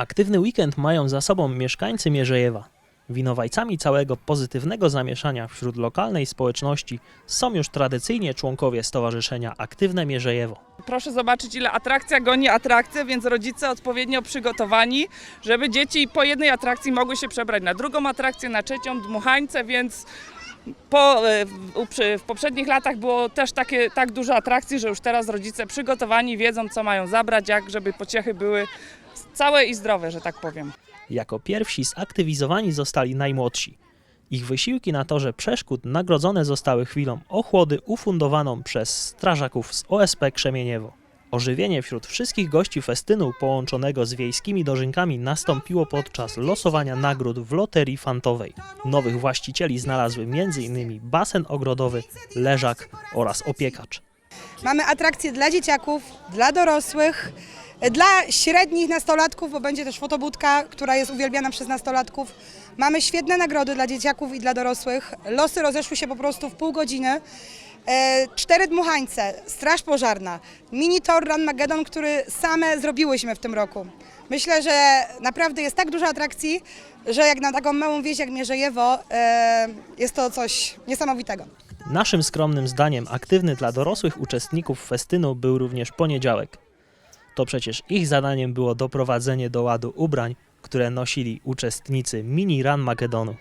Aktywny weekend mają za sobą mieszkańcy Mierzejewa. Winowajcami całego pozytywnego zamieszania wśród lokalnej społeczności są już tradycyjnie członkowie Stowarzyszenia Aktywne Mierzejewo. Proszę zobaczyć, ile atrakcja goni atrakcję, więc rodzice odpowiednio przygotowani, żeby dzieci po jednej atrakcji mogły się przebrać na drugą atrakcję, na trzecią, dmuchańce, więc po, e, w, poprzednich latach było też takie, tak dużo atrakcji, że już teraz rodzice przygotowani wiedzą, co mają zabrać, jak żeby pociechy były całe i zdrowe, że tak powiem. Jako pierwsi zaktywizowani zostali najmłodsi. Ich wysiłki na torze przeszkód nagrodzone zostały chwilą ochłody ufundowaną przez strażaków z OSP Krzemieniewo. Ożywienie wśród wszystkich gości festynu połączonego z wiejskimi dożynkami nastąpiło podczas losowania nagród w loterii fantowej. Nowych właścicieli znalazły m.in. basen ogrodowy, leżak oraz opiekacz. Mamy atrakcje dla dzieciaków, dla dorosłych, dla średnich nastolatków, bo będzie też fotobudka, która jest uwielbiana przez nastolatków. Mamy świetne nagrody dla dzieciaków i dla dorosłych. Losy rozeszły się po prostu w pół godziny. E, Cztery dmuchańce, straż pożarna, mini tor Run Magedon, który same zrobiłyśmy w tym roku. Myślę, że naprawdę jest tak dużo atrakcji, że jak na taką małą wieś jak Mierzejewo e, jest to coś niesamowitego. Naszym skromnym zdaniem aktywny dla dorosłych uczestników festynu był również poniedziałek. To przecież ich zadaniem było doprowadzenie do ładu ubrań, które nosili uczestnicy mini Run Magedonu.